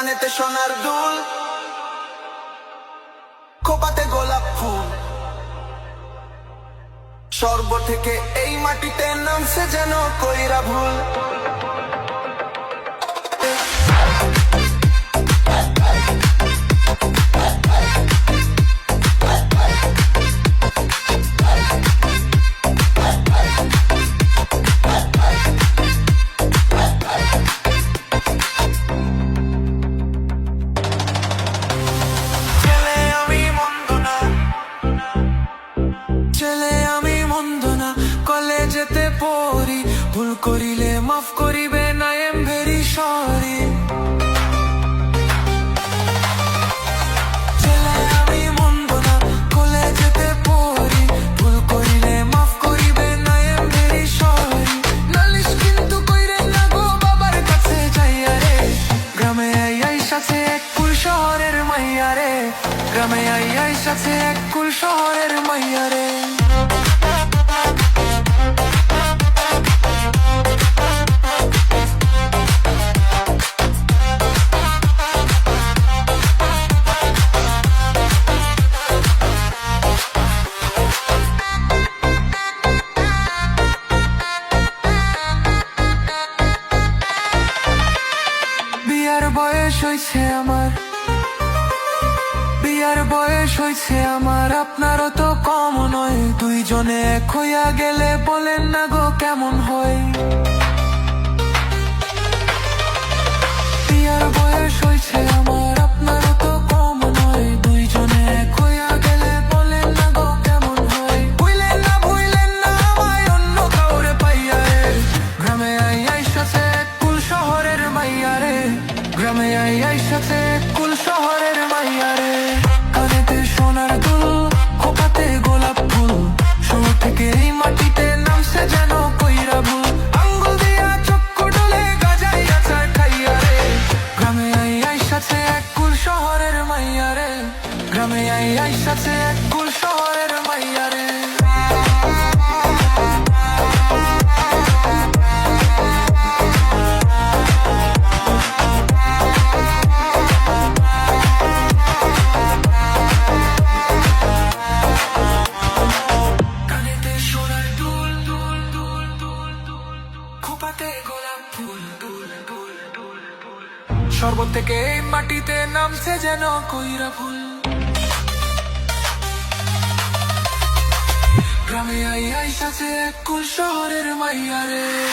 কানেতে সোনার দুল খোপাতে গোলাপ ফুল। সর্ব থেকে এই মাটিতে নামছে যেন কইরা ভুল। কলেজেতে পড়ি ভুল করিলে মাফ করিবে না এম ভেরি সরি গ্রামে আই আই সাথে এক কুল শহরের মাইয়া হয়েছে আমার। বিয়ার বয়স হয়েছে আমার, আপনারও তো কম নয়। দুইজনে এক হইয়া গেলে বলেন না গো কেমন হয়। দুল দুল দুল শরবত থেকে মাটিতে নামছে যেন কইরা ফুল। গ্রামে আই আই সাথে এক কুল শহরের মাইয়া রে।